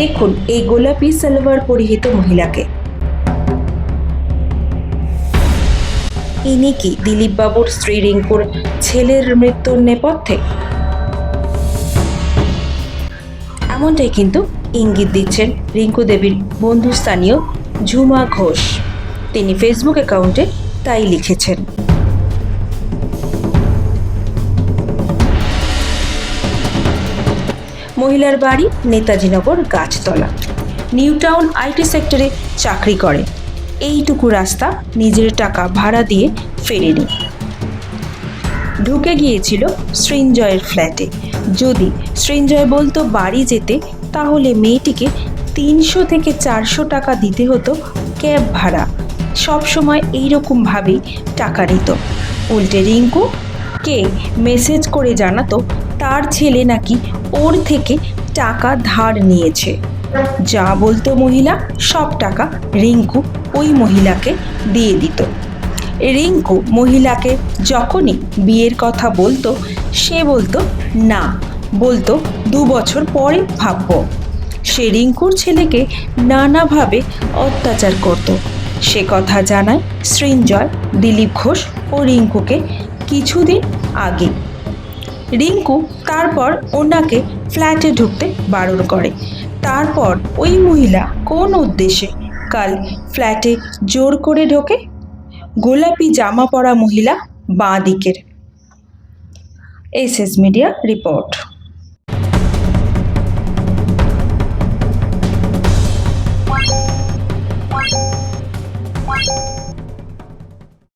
দেখুন এই গোলাপি সালোয়ার পরিহিত মহিলাকে। ইনি কি দিলীপ বাবুর স্ত্রী রিঙ্কুর ছেলের মৃত্যুর নেপথ্যে? এমনটাই কিন্তু ইঙ্গিত দিচ্ছেন রিঙ্কু দেবীর বন্ধুস্থানীয় ঝুমা ঘোষ। তিনি ফেসবুক অ্যাকাউন্টে তাই লিখেছেন। মহিলার বাড়ি Netajinagar Gachhtala. New town IT সেক্টরে চাকরি করে। এইটুকু রাস্তা নিজের টাকা ভাড়া দিয়ে ফেরেনি। ঢুকে গিয়েছিল সৃঞ্জয়ের ফ্ল্যাটে। যদি সৃঞ্জয় বলতো বাড়ি যেতে, তাহলে মেয়েটিকে তিনশো থেকে চারশো টাকা দিতে হতো ক্যাব ভাড়া। সবসময় এইরকমভাবেই টাকা নিত। উল্টে রিঙ্কু কে মেসেজ করে জানাতো তার ছেলে নাকি ওর থেকে টাকা ধার নিয়েছে। যা বলতো মহিলা, সব টাকা রিঙ্কু ওই মহিলাকে দিয়ে দিত। রিঙ্কু মহিলাকে যখনই বিয়ের কথা বলতো, সে বলতো, না, বলতো, দু বছর পরে ভাববো। সে রিঙ্কুর ছেলেকে নানাভাবে অত্যাচার করত। সে কথা জানায় সৃঞ্জয়, দিলীপ ঘোষ ও রিঙ্কুকে কিছুদিন আগে। রিঙ্কু তারপর ওনাকে ফ্ল্যাটে ঢুকতে বারণ করে। তারপর ওই মহিলা কোন উদ্দেশ্যে কাল ফ্ল্যাটে জোর করে ঢোকে? গোলাপি জামা পরা মহিলা বাঁ দিকের। S S media report.